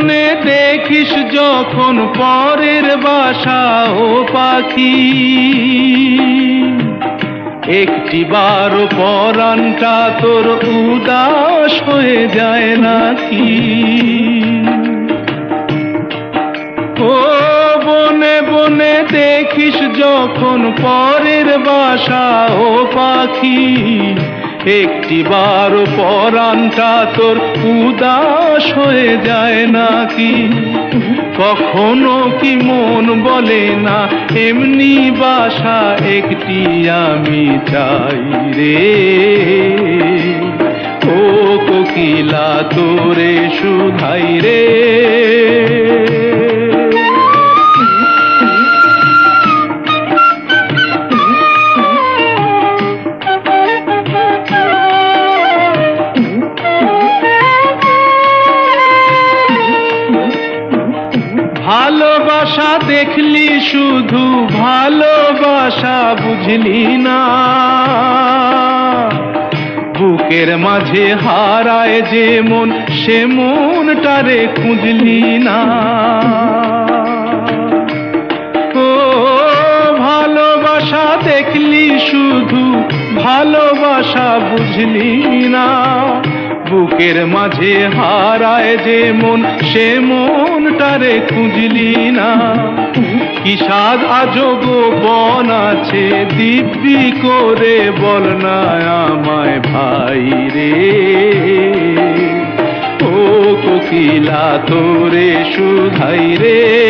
বনে দেখিস যখন পরের বাসা ও পাখি। একটি বার পরানটা তোর উদাস হয়ে যায় নাকি? ও বনে বনে দেখিস যখন পরের বাসা ও পাখি। একটি বার পরানটা তোর উদাস হয়ে যায় নাকি? কখনো কি মন বলে না, এমনি বাসা একটি আমি চাই রে। ও কোকিলা, তোরে শুধাই রে। ভালোবাসা দেখলি শুধু ভালোবাসা বুঝলি না। বুকের মাঝে হারায় যে মন, সে মনটারে খুঁজলি না। ও, ভালোবাসা দেখলি শুধু ভালোবাসা বুঝলি না। বুকের মাঝে হারায় যে মন, সে মনটারে খুঁজলি না। কি সাদ আজব বন আছে, দিব্যি করে বল না আমায় ভাই রে। ও কোকিলা, তোরে সুধাই রে।